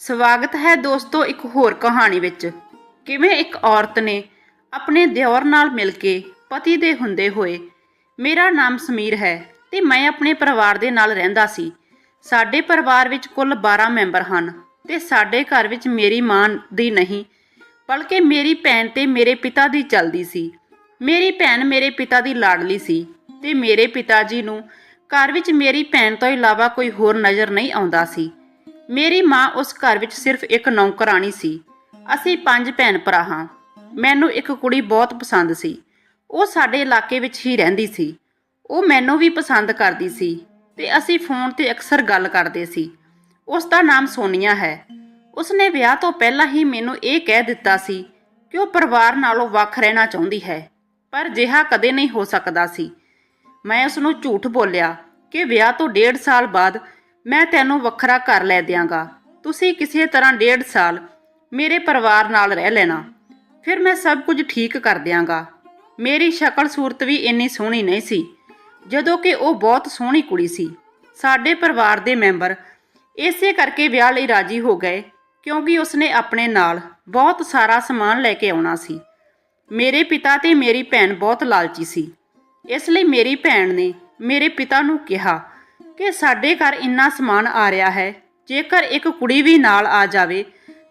ਸਵਾਗਤ ਹੈ ਦੋਸਤੋ ਇੱਕ ਹੋਰ ਕਹਾਣੀ ਵਿੱਚ। ਕਿਵੇਂ ਇੱਕ ਔਰਤ ਨੇ ਆਪਣੇ ਦਿਓਰ ਨਾਲ ਮਿਲ ਕੇ ਪਤੀ ਦੇ ਹੁੰਦੇ ਹੋਏ, ਮੇਰਾ ਨਾਮ ਸਮੀਰ ਹੈ ਤੇ ਮੈਂ ਆਪਣੇ ਪਰਿਵਾਰ ਦੇ ਨਾਲ ਰਹਿੰਦਾ ਸੀ। ਸਾਡੇ ਪਰਿਵਾਰ ਵਿੱਚ ਕੁੱਲ 12 ਮੈਂਬਰ ਹਨ ਤੇ ਸਾਡੇ ਘਰ ਵਿੱਚ ਮੇਰੀ ਮਾਂ ਦੀ ਨਹੀਂ, ਬਲਕਿ ਮੇਰੀ ਭੈਣ ਤੇ ਮੇਰੇ ਪਿਤਾ ਦੀ ਚੱਲਦੀ ਸੀ। ਮੇਰੀ ਭੈਣ ਮੇਰੇ ਪਿਤਾ ਦੀ ਲਾਡਲੀ ਸੀ ਤੇ ਮੇਰੇ ਪਿਤਾ ਜੀ ਨੂੰ ਘਰ ਵਿੱਚ ਮੇਰੀ ਭੈਣ ਤੋਂ ਇਲਾਵਾ ਕੋਈ ਹੋਰ ਨਜ਼ਰ ਨਹੀਂ ਆਉਂਦਾ ਸੀ। ਮੇਰੀ ਮਾਂ ਉਸ ਘਰ ਵਿੱਚ ਸਿਰਫ ਇੱਕ ਨੌਕਰਾਣੀ ਸੀ। ਅਸੀਂ ਪੰਜ ਭੈਣ ਭਰਾ ਹਾਂ। ਮੈਨੂੰ ਇੱਕ ਕੁੜੀ ਬਹੁਤ ਪਸੰਦ ਸੀ। ਉਹ ਸਾਡੇ ਇਲਾਕੇ ਵਿੱਚ ਹੀ ਰਹਿੰਦੀ ਸੀ। ਉਹ ਮੈਨੂੰ ਵੀ ਪਸੰਦ ਕਰਦੀ ਸੀ ਤੇ ਅਸੀਂ ਫੋਨ ਤੇ ਅਕਸਰ ਗੱਲ ਕਰਦੇ ਸੀ। ਉਸ ਦਾ ਨਾਮ ਸੋਨੀਆ ਹੈ। ਉਸਨੇ ਵਿਆਹ ਤੋਂ ਪਹਿਲਾਂ ਹੀ ਮੈਨੂੰ ਇਹ ਕਹਿ ਦਿੱਤਾ ਸੀ ਕਿ ਉਹ ਪਰਿਵਾਰ ਨਾਲੋਂ ਵੱਖ ਰਹਿਣਾ ਚਾਹੁੰਦੀ ਹੈ, ਪਰ ਜਿਹਾ ਕਦੇ ਨਹੀਂ ਹੋ ਸਕਦਾ ਸੀ। ਮੈਂ ਉਸ ਨੂੰ ਝੂਠ ਬੋਲਿਆ ਕਿ ਵਿਆਹ ਤੋਂ ਡੇਢ ਸਾਲ ਬਾਅਦ ਮੈਂ ਤੈਨੂੰ ਵੱਖਰਾ ਕਰ ਲੈ ਦਿਆਂਗਾ। ਤੁਸੀਂ ਕਿਸੇ ਤਰ੍ਹਾਂ ਡੇਢ ਸਾਲ ਮੇਰੇ ਪਰਿਵਾਰ ਨਾਲ ਰਹਿ ਲੈਣਾ। ਫਿਰ ਮੈਂ ਸਭ ਕੁਝ ਠੀਕ ਕਰ ਦਿਆਂਗਾ। ਮੇਰੀ ਸ਼ਕਲ ਸੂਰਤ ਵੀ ਇੰਨੀ ਸੋਹਣੀ ਨਹੀਂ ਸੀ, ਜਦੋਂ ਕਿ ਉਹ ਬਹੁਤ ਸੋਹਣੀ ਕੁੜੀ ਸੀ। ਸਾਡੇ ਪਰਿਵਾਰ ਦੇ ਮੈਂਬਰ ਇਸੇ ਕਰਕੇ ਵਿਆਹ ਲਈ ਰਾਜੀ ਹੋ ਗਏ, ਕਿਉਂਕਿ ਉਸਨੇ ਆਪਣੇ ਨਾਲ ਬਹੁਤ ਸਾਰਾ ਸਮਾਨ ਲੈ ਕੇ ਆਉਣਾ ਸੀ। ਮੇਰੇ ਪਿਤਾ ਤੇ ਮੇਰੀ ਭੈਣ ਬਹੁਤ ਲਾਲਚੀ ਸੀ। ਇਸ ਲਈ ਮੇਰੀ ਭੈਣ ਨੇ ਮੇਰੇ ਪਿਤਾ ਨੂੰ ਕਿਹਾ ਕਿ ਸਾਡੇ ਘਰ ਇੰਨਾ ਸਮਾਨ ਆ ਰਿਹਾ ਹੈ, ਜੇਕਰ ਇੱਕ ਕੁੜੀ ਵੀ ਨਾਲ ਆ ਜਾਵੇ,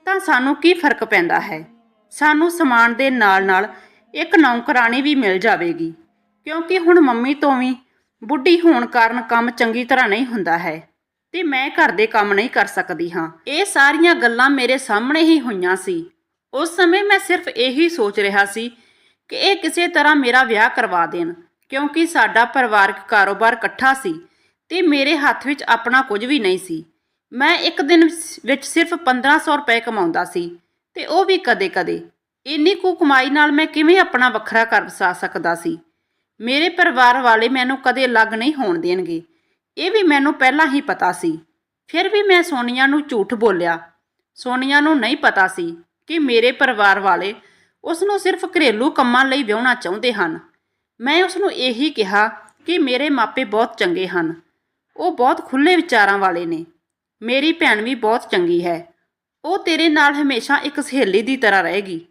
ਤਾਂ ਸਾਨੂੰ ਕੀ ਫ਼ਰਕ ਪੈਂਦਾ ਹੈ? ਸਾਨੂੰ ਸਮਾਨ ਦੇ ਨਾਲ-ਨਾਲ ਇੱਕ ਨੌਕਰਾਣੀ ਵੀ ਮਿਲ ਜਾਵੇਗੀ, ਕਿਉਂਕਿ ਹੁਣ ਮੰਮੀ ਤੋਂ ਵੀ ਬੁੱਢੀ ਹੋਣ ਕਾਰਨ ਕੰਮ ਚੰਗੀ ਤਰ੍ਹਾਂ ਨਹੀਂ ਹੁੰਦਾ ਹੈ ਤੇ ਮੈਂ ਘਰ ਦੇ ਕੰਮ ਨਹੀਂ ਕਰ ਸਕਦੀ ਹਾਂ। ਇਹ ਸਾਰੀਆਂ ਗੱਲਾਂ ਮੇਰੇ ਸਾਹਮਣੇ ਹੀ ਹੋਈਆਂ ਸੀ। ਉਸ ਸਮੇਂ ਮੈਂ ਸਿਰਫ ਇਹੀ ਸੋਚ ਰਿਹਾ ਸੀ ਕਿ ਇਹ ਕਿਸੇ ਤਰ੍ਹਾਂ ਮੇਰਾ ਵਿਆਹ ਕਰਵਾ ਦੇਣ, ਕਿਉਂਕਿ ਸਾਡਾ ਪਰਿਵਾਰਕ ਕਾਰੋਬਾਰ ਇਕੱਠਾ ਸੀ। ਤੇ ਮੇਰੇ ਹੱਥ ਵਿੱਚ ਆਪਣਾ ਕੁਝ ਵੀ ਨਹੀਂ ਸੀ। ਮੈਂ ਇੱਕ ਦਿਨ ਵਿੱਚ ਸਿਰਫ 1500 ਰੁਪਏ ਕਮਾਉਂਦਾ ਸੀ ਤੇ ਉਹ ਵੀ ਕਦੇ-ਕਦੇ। ਇੰਨੀ ਕੁ ਕਮਾਈ ਨਾਲ ਮੈਂ ਕਿਵੇਂ ਆਪਣਾ ਵੱਖਰਾ ਘਰ ਵਸਾ ਸਕਦਾ ਸੀ? ਮੇਰੇ ਪਰਿਵਾਰ ਵਾਲੇ ਮੈਨੂੰ ਕਦੇ ਅਲੱਗ ਨਹੀਂ ਹੋਣ ਦੇਣਗੇ। ਇਹ ਵੀ ਮੈਨੂੰ ਪਹਿਲਾਂ ਹੀ ਪਤਾ ਸੀ। ਫਿਰ ਵੀ ਮੈਂ ਸੋਨੀਆ ਨੂੰ ਝੂਠ ਬੋਲਿਆ। ਸੋਨੀਆ ਨੂੰ ਨਹੀਂ ਪਤਾ ਸੀ ਕਿ ਮੇਰੇ ਪਰਿਵਾਰ ਵਾਲੇ ਉਸ ਨੂੰ ਸਿਰਫ ਘਰੇਲੂ ਕੰਮਾਂ ਲਈ ਵਿਆਹਣਾ ਚਾਹੁੰਦੇ ਹਨ। ਮੈਂ ਉਸ ਨੂੰ ਇਹੀ ਕਿਹਾ ਕਿ ਮੇਰੇ ਮਾਪੇ ਬਹੁਤ ਚੰਗੇ ਹਨ। ਉਹ ਬਹੁਤ ਖੁੱਲੇ ਵਿਚਾਰਾਂ ਵਾਲੇ ਨੇ। ਮੇਰੀ ਭੈਣ ਵੀ ਬਹੁਤ ਚੰਗੀ ਹੈ। ਉਹ ਤੇਰੇ ਨਾਲ ਹਮੇਸ਼ਾ ਇੱਕ ਸਹੇਲੀ ਦੀ ਤਰ੍ਹਾਂ ਰਹੇਗੀ।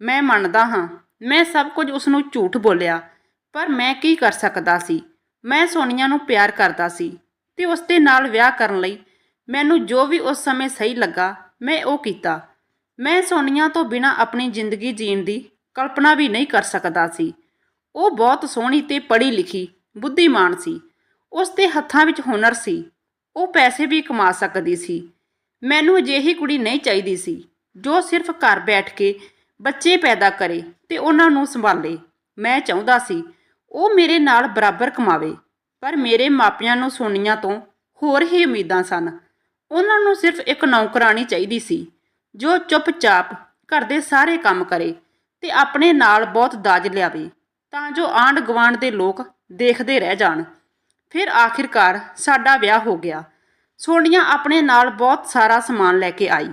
ਮੈਂ ਮੰਨਦਾ ਹਾਂ, ਮੈਂ ਸਭ ਕੁਝ ਉਸ ਨੂੰ ਝੂਠ ਬੋਲਿਆ, ਪਰ ਮੈਂ ਕੀ ਕਰ ਸਕਦਾ ਸੀ? ਮੈਂ ਸੋਨੀਆ ਨੂੰ ਪਿਆਰ ਕਰਦਾ ਸੀ ਤੇ ਉਸ ਦੇ ਨਾਲ ਵਿਆਹ ਕਰਨ ਲਈ ਮੈਨੂੰ ਜੋ ਵੀ ਉਸ ਸਮੇਂ ਸਹੀ ਲੱਗਾ, ਮੈਂ ਉਹ ਕੀਤਾ। ਮੈਂ ਸੋਨੀਆ ਤੋਂ ਬਿਨਾਂ ਆਪਣੀ ਜ਼ਿੰਦਗੀ ਜੀਣ ਦੀ ਕਲਪਨਾ ਵੀ ਨਹੀਂ ਕਰ ਸਕਦਾ ਸੀ। ਉਹ ਬਹੁਤ ਸੋਹਣੀ ਤੇ ਪੜ੍ਹੀ ਲਿਖੀ ਬੁੱਧੀਮਾਨ ਸੀ। ਉਸ ਦੇ ਹੱਥਾਂ ਵਿੱਚ ਹੁਨਰ ਸੀ। ਉਹ ਪੈਸੇ ਵੀ ਕਮਾ ਸਕਦੀ ਸੀ। ਮੈਨੂੰ ਅਜਿਹੀ ਕੁੜੀ ਨਹੀਂ ਚਾਹੀਦੀ ਸੀ, ਜੋ ਸਿਰਫ ਘਰ ਬੈਠ ਕੇ ਬੱਚੇ ਪੈਦਾ ਕਰੇ ਤੇ ਉਹਨਾਂ ਨੂੰ ਸੰਭਾਲੇ। ਮੈਂ ਚਾਹੁੰਦਾ ਸੀ, ਉਹ ਮੇਰੇ ਨਾਲ ਬਰਾਬਰ ਕਮਾਵੇ, ਪਰ ਮੇਰੇ ਮਾਪਿਆਂ ਨੂੰ ਸੋਨੀਆ ਤੋਂ ਹੋਰ ਹੀ ਉਮੀਦਾਂ ਸਨ। ਉਹਨਾਂ ਨੂੰ ਸਿਰਫ ਇੱਕ ਨੌਕਰਾਨੀ ਚਾਹੀਦੀ ਸੀ, ਜੋ ਚੁੱਪਚਾਪ ਘਰ ਦੇ ਸਾਰੇ ਕੰਮ ਕਰੇ ਤੇ ਆਪਣੇ ਨਾਲ ਬਹੁਤ ਦਾਜ ਲਿਆਵੇ, ਤਾਂ ਜੋ ਆਂਢ ਗੁਆਂਢ ਦੇ ਲੋਕ ਦੇਖਦੇ ਰਹਿ ਜਾਣ। ਫਿਰ ਆਖਿਰਕਾਰ ਸਾਡਾ ਵਿਆਹ ਹੋ ਗਿਆ। ਸੋਨੀਆ ਆਪਣੇ ਨਾਲ ਬਹੁਤ ਸਾਰਾ ਸਮਾਨ ਲੈ ਕੇ ਆਈ।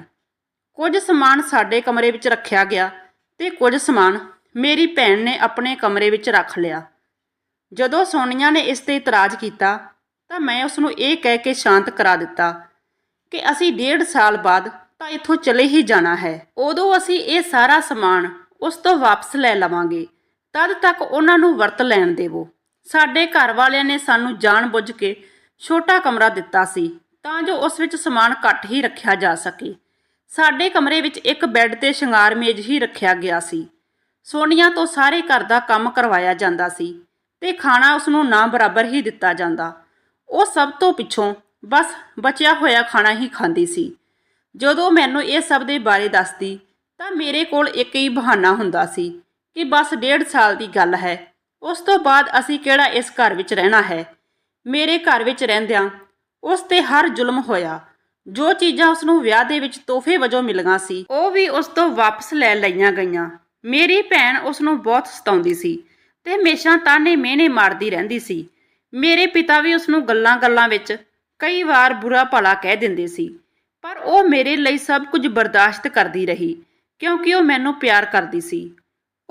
ਕੁਝ ਸਮਾਨ ਸਾਡੇ ਕਮਰੇ ਵਿੱਚ ਰੱਖਿਆ ਗਿਆ ਤੇ ਕੁਝ ਸਮਾਨ ਮੇਰੀ ਭੈਣ ਨੇ ਆਪਣੇ ਕਮਰੇ ਵਿੱਚ ਰੱਖ ਲਿਆ। ਜਦੋਂ ਸੋਨੀਆ ਨੇ ਇਸ ਤੇ ਇਤਰਾਜ਼ ਕੀਤਾ ਤਾਂ ਮੈਂ ਉਸ ਨੂੰ ਇਹ ਕਹਿ ਕੇ ਸ਼ਾਂਤ ਕਰਾ ਦਿੱਤਾ ਕਿ ਅਸੀਂ ਡੇਢ ਸਾਲ ਬਾਅਦ ਤਾਂ ਇੱਥੋਂ ਚਲੇ ਹੀ ਜਾਣਾ ਹੈ। ਉਦੋਂ ਅਸੀਂ ਇਹ ਸਾਰਾ ਸਮਾਨ ਉਸ ਤੋਂ ਵਾਪਸ ਲੈ ਲਵਾਂਗੇ। ਤਦ ਤੱਕ ਉਹਨਾਂ ਨੂੰ ਵਰਤ ਲੈਣ ਦੇਵੋ। ਸਾਡੇ ਘਰ ਵਾਲਿਆਂ ਨੇ ਸਾਨੂੰ ਜਾਣ-ਬੁੱਝ ਕੇ ਛੋਟਾ ਕਮਰਾ ਦਿੱਤਾ ਸੀ, ਤਾਂ ਜੋ ਉਸ ਵਿੱਚ ਸਮਾਨ ਘੱਟ ਹੀ ਰੱਖਿਆ ਜਾ ਸਕੇ। ਸਾਡੇ ਕਮਰੇ ਵਿੱਚ ਇੱਕ ਬੈੱਡ ਤੇ ਸ਼ਿੰਗਾਰ ਮੇਜ਼ ਹੀ ਰੱਖਿਆ ਗਿਆ ਸੀ। ਸੋਨੀਆ ਤੋਂ ਸਾਰੇ ਘਰ ਦਾ ਕੰਮ ਕਰਵਾਇਆ ਜਾਂਦਾ ਸੀ ਤੇ ਖਾਣਾ ਉਸ ਨੂੰ ਨਾ ਬਰਾਬਰ ਹੀ ਦਿੱਤਾ ਜਾਂਦਾ। ਉਹ ਸਭ ਤੋਂ ਪਿੱਛੋਂ ਬਸ ਬਚਿਆ ਹੋਇਆ ਖਾਣਾ ਹੀ ਖਾਂਦੀ ਸੀ। ਜਦੋਂ ਮੈਨੂੰ ਇਹ ਸਭ ਦੇ ਬਾਰੇ ਦੱਸਦੀ, ਤਾਂ ਮੇਰੇ ਕੋਲ ਇੱਕ ਹੀ ਬਹਾਨਾ ਹੁੰਦਾ ਸੀ ਕਿ ਬਸ ਡੇਢ ਸਾਲ ਦੀ ਗੱਲ ਹੈ। ਉਸ ਤੋਂ ਬਾਅਦ ਅਸੀਂ ਕਿਹੜਾ ਇਸ ਘਰ ਵਿੱਚ ਰਹਿਣਾ ਹੈ? ਮੇਰੇ ਘਰ ਵਿੱਚ ਰਹਿੰਦਿਆਂ ਉਸ ਤੇ ਹਰ ਜ਼ੁਲਮ ਹੋਇਆ। ਜੋ ਚੀਜ਼ਾਂ ਉਸ ਨੂੰ ਵਿਆਹ ਦੇ ਵਿੱਚ ਤੋਹਫੇ ਵਜੋਂ ਮਿਲੀਆਂ ਸੀ, ਉਹ ਵੀ ਉਸ ਤੋਂ ਵਾਪਸ ਲੈ ਲਈਆਂ ਗਈਆਂ। ਮੇਰੀ ਭੈਣ ਉਸ ਨੂੰ ਬਹੁਤ ਸਤਾਉਂਦੀ ਸੀ ਤੇ ਹਮੇਸ਼ਾ ਤਾਨੇ ਮਿਹਣੇ ਮਾਰਦੀ ਰਹਿੰਦੀ ਸੀ। ਮੇਰੇ ਪਿਤਾ ਵੀ ਉਸ ਨੂੰ ਗੱਲਾਂ-ਗੱਲਾਂ ਵਿੱਚ ਕਈ ਵਾਰ ਬੁਰਾ ਭਲਾ ਕਹਿ ਦਿੰਦੇ ਸੀ, ਪਰ ਉਹ ਮੇਰੇ ਲਈ ਸਭ ਕੁਝ ਬਰਦਾਸ਼ਤ ਕਰਦੀ ਰਹੀ, ਕਿਉਂਕਿ ਉਹ ਮੈਨੂੰ ਪਿਆਰ ਕਰਦੀ ਸੀ।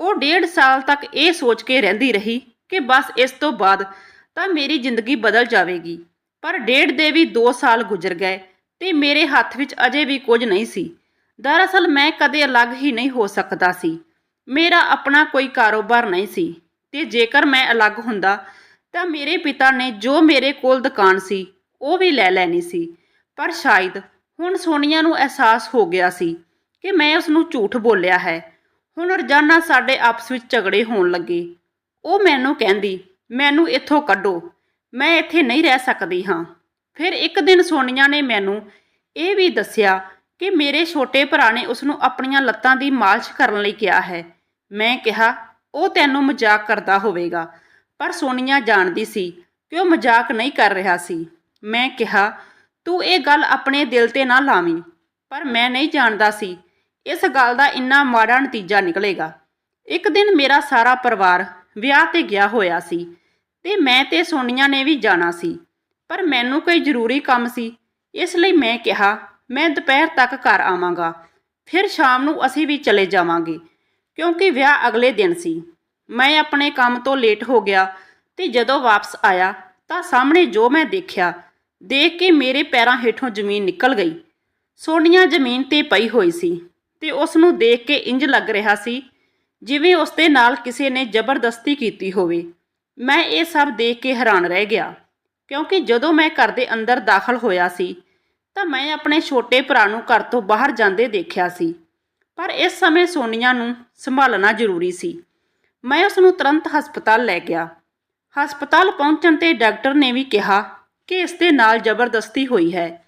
ਉਹ ਡੇਢ ਸਾਲ ਤੱਕ ਇਹ ਸੋਚ ਕੇ ਰਹਿੰਦੀ ਰਹੀ ਕਿ ਬਸ ਇਸ ਤੋਂ ਬਾਅਦ ਤਾਂ ਮੇਰੀ ਜ਼ਿੰਦਗੀ ਬਦਲ ਜਾਵੇਗੀ। ਪਰ ਡੇਢ ਦੇ ਵੀ 2 ਸਾਲ ਗੁਜ਼ਰ ਗਏ ਤੇ ਮੇਰੇ ਹੱਥ ਵਿੱਚ ਅਜੇ ਵੀ ਕੁਝ ਨਹੀਂ ਸੀ। ਦਰਅਸਲ ਮੈਂ ਕਦੇ ਅਲੱਗ ਹੀ ਨਹੀਂ ਹੋ ਸਕਦਾ ਸੀ। ਮੇਰਾ ਆਪਣਾ ਕੋਈ ਕਾਰੋਬਾਰ ਨਹੀਂ ਸੀ ਤੇ ਜੇਕਰ ਮੈਂ ਅਲੱਗ ਹੁੰਦਾ ਤਾਂ ਮੇਰੇ ਪਿਤਾ ਨੇ ਜੋ ਮੇਰੇ ਕੋਲ ਦੁਕਾਨ ਸੀ, ਉਹ ਵੀ ਲੈ ਲੈਣੀ ਸੀ। ਪਰ ਸ਼ਾਇਦ ਹੁਣ ਸੋਨੀਆ ਨੂੰ ਅਹਿਸਾਸ ਹੋ ਗਿਆ ਸੀ ਕਿ ਮੈਂ ਉਸ ਨੂੰ ਝੂਠ ਬੋਲਿਆ ਹੈ। ਹੁਣ ਰੋਜ਼ਾਨਾ ਸਾਡੇ ਆਪਸ ਵਿੱਚ ਝਗੜੇ ਹੋਣ ਲੱਗੇ। ਉਹ ਮੈਨੂੰ ਕਹਿੰਦੀ, ਮੈਨੂੰ ਇੱਥੋਂ ਕੱਢੋ। ਮੈਂ ਇੱਥੇ ਨਹੀਂ ਰਹਿ ਸਕਦੀ ਹਾਂ। ਫਿਰ ਇੱਕ ਦਿਨ ਸੋਨੀਆ ਨੇ ਮੈਨੂੰ ਇਹ ਵੀ ਦੱਸਿਆ ਕਿ ਮੇਰੇ ਛੋਟੇ ਭਰਾ ਨੇ ਉਸ ਨੂੰ ਆਪਣੀਆਂ ਲੱਤਾਂ ਦੀ ਮਾਲਿਸ਼ ਕਰਨ ਲਈ ਕਿਹਾ ਹੈ। ਮੈਂ ਕਿਹਾ, ਉਹ ਤੈਨੂੰ ਮਜ਼ਾਕ ਕਰਦਾ ਹੋਵੇਗਾ। ਪਰ ਸੋਨੀਆ ਜਾਣਦੀ ਸੀ ਕਿ ਉਹ ਮਜ਼ਾਕ ਨਹੀਂ ਕਰ ਰਿਹਾ ਸੀ। ਮੈਂ ਕਿਹਾ, ਤੂੰ ਇਹ ਗੱਲ ਆਪਣੇ ਦਿਲ ਤੇ ਨਾ ਲਾਵੀਂ। ਪਰ ਮੈਂ ਨਹੀਂ ਜਾਣਦਾ ਸੀ ਇਸ ਗੱਲ ਦਾ ਇੰਨਾ ਮਾੜਾ ਨਤੀਜਾ ਨਿਕਲੇਗਾ। ਇੱਕ ਦਿਨ ਮੇਰਾ ਸਾਰਾ ਪਰਿਵਾਰ ਵਿਆਹ ਤੇ ਗਿਆ ਹੋਇਆ ਸੀ ਤੇ ਮੈਂ ਤੇ ਸੋਨੀਆ ਨੇ ਵੀ ਜਾਣਾ ਸੀ, ਪਰ ਮੈਨੂੰ ਕੋਈ ਜ਼ਰੂਰੀ ਕੰਮ ਸੀ। ਇਸ ਲਈ ਮੈਂ ਕਿਹਾ, ਮੈਂ ਦੁਪਹਿਰ ਤੱਕ ਘਰ ਆਵਾਂਗਾ, ਫਿਰ ਸ਼ਾਮ ਨੂੰ ਅਸੀਂ ਵੀ ਚਲੇ ਜਾਵਾਂਗੇ, ਕਿਉਂਕਿ ਵਿਆਹ ਅਗਲੇ ਦਿਨ ਸੀ। ਮੈਂ ਆਪਣੇ ਕੰਮ ਤੋਂ ਲੇਟ ਹੋ ਗਿਆ ਤੇ ਜਦੋਂ ਵਾਪਸ ਆਇਆ ਤਾਂ ਸਾਹਮਣੇ ਜੋ ਮੈਂ ਦੇਖਿਆ, ਦੇਖ ਕੇ ਮੇਰੇ ਪੈਰਾਂ ਹੇਠੋਂ ਜ਼ਮੀਨ ਨਿਕਲ ਗਈ। ਸੋਨੀਆ ਜ਼ਮੀਨ ਤੇ ਪਈ ਹੋਈ ਸੀ। ਤੇ ਉਸ ਨੂੰ ਦੇਖ ਕੇ ਇੰਜ ਲੱਗ ਰਿਹਾ ਸੀ, ਜਿਵੇਂ ਉਸ ਦੇ ਨਾਲ ਕਿਸੇ ਨੇ ਜ਼ਬਰਦਸਤੀ ਕੀਤੀ ਹੋਵੇ। ਮੈਂ ਇਹ ਸਭ ਦੇਖ ਕੇ ਹੈਰਾਨ ਰਹਿ ਗਿਆ, ਕਿਉਂਕਿ ਜਦੋਂ ਮੈਂ ਘਰ ਦੇ ਅੰਦਰ ਦਾਖਲ ਹੋਇਆ ਸੀ, ਤਾਂ ਮੈਂ ਆਪਣੇ ਛੋਟੇ ਭਰਾ ਨੂੰ ਘਰ ਤੋਂ ਬਾਹਰ ਜਾਂਦੇ ਦੇਖਿਆ ਸੀ। ਪਰ ਇਸ ਸਮੇਂ ਸੋਨੀਆ ਨੂੰ ਸੰਭਾਲਣਾ ਜ਼ਰੂਰੀ ਸੀ। ਮੈਂ ਉਸ ਨੂੰ ਤੁਰੰਤ ਹਸਪਤਾਲ ਲੈ ਗਿਆ। ਹਸਪਤਾਲ ਪਹੁੰਚਣ ਤੇ ਡਾਕਟਰ ਨੇ ਵੀ ਕਿਹਾ ਕਿ ਇਸ ਦੇ ਨਾਲ ਜ਼ਬਰਦਸਤੀ ਹੋਈ ਹੈ।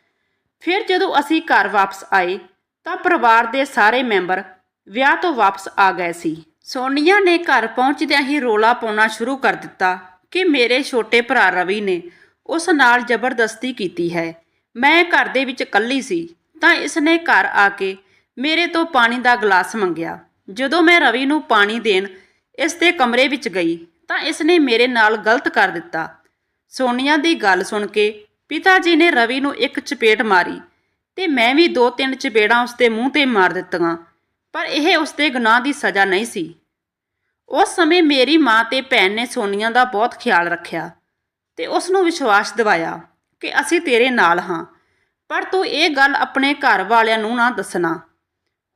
ਫਿਰ ਜਦੋਂ ਅਸੀਂ ਘਰ ਵਾਪਸ ਆਏ ਤਾਂ ਪਰਿਵਾਰ ਦੇ ਸਾਰੇ ਮੈਂਬਰ ਵਿਆਹ ਤੋਂ ਵਾਪਸ ਆ ਗਏ ਸੀ। ਸੋਨੀਆ ਨੇ ਘਰ ਪਹੁੰਚਦਿਆਂ ਹੀ ਰੋਲਾ ਪਾਉਣਾ ਸ਼ੁਰੂ ਕਰ ਦਿੱਤਾ ਕਿ ਮੇਰੇ ਛੋਟੇ ਭਰਾ ਰਵੀ ਨੇ ਉਸ ਨਾਲ ਜ਼ਬਰਦਸਤੀ ਕੀਤੀ ਹੈ। ਮੈਂ ਘਰ ਦੇ ਵਿੱਚ ਇਕੱਲੀ ਸੀ ਤਾਂ ਇਸ ਨੇ ਘਰ ਆ ਕੇ ਮੇਰੇ ਤੋਂ ਪਾਣੀ ਦਾ ਗਲਾਸ ਮੰਗਿਆ। ਜਦੋਂ ਮੈਂ ਰਵੀ ਨੂੰ ਪਾਣੀ ਦੇਣ ਇਸ ਦੇ ਕਮਰੇ ਵਿੱਚ ਗਈ ਤਾਂ ਇਸ ਨੇ ਮੇਰੇ ਨਾਲ ਗਲਤ ਕਰ ਦਿੱਤਾ। ਸੋਨੀਆ ਦੀ ਗੱਲ ਸੁਣ ਕੇ ਪਿਤਾ ਜੀ ਨੇ ਰਵੀ ਨੂੰ ਇੱਕ ਚਪੇਟ ਮਾਰੀ ਤੇ ਮੈਂ ਵੀ ਦੋ ਤਿੰਨ ਚਪੇੜਾਂ ਉਸਦੇ ਮੂੰਹ ਤੇ ਮਾਰ ਦਿੱਤੀਆਂ, ਪਰ ਇਹ ਉਸਦੇ ਗੁਨਾਹ ਦੀ ਸਜ਼ਾ ਨਹੀਂ ਸੀ। ਉਸ ਸਮੇਂ ਮੇਰੀ ਮਾਂ ਤੇ ਭੈਣ ਨੇ ਸੋਨੀਆ ਦਾ ਬਹੁਤ ਖਿਆਲ ਰੱਖਿਆ ਤੇ ਉਸ ਨੂੰ ਵਿਸ਼ਵਾਸ ਦਿਵਾਇਆ ਕਿ ਅਸੀਂ ਤੇਰੇ ਨਾਲ ਹਾਂ, ਪਰ ਤੂੰ ਇਹ ਗੱਲ ਆਪਣੇ ਘਰ ਵਾਲਿਆਂ ਨੂੰ ਨਾ ਦੱਸਣਾ।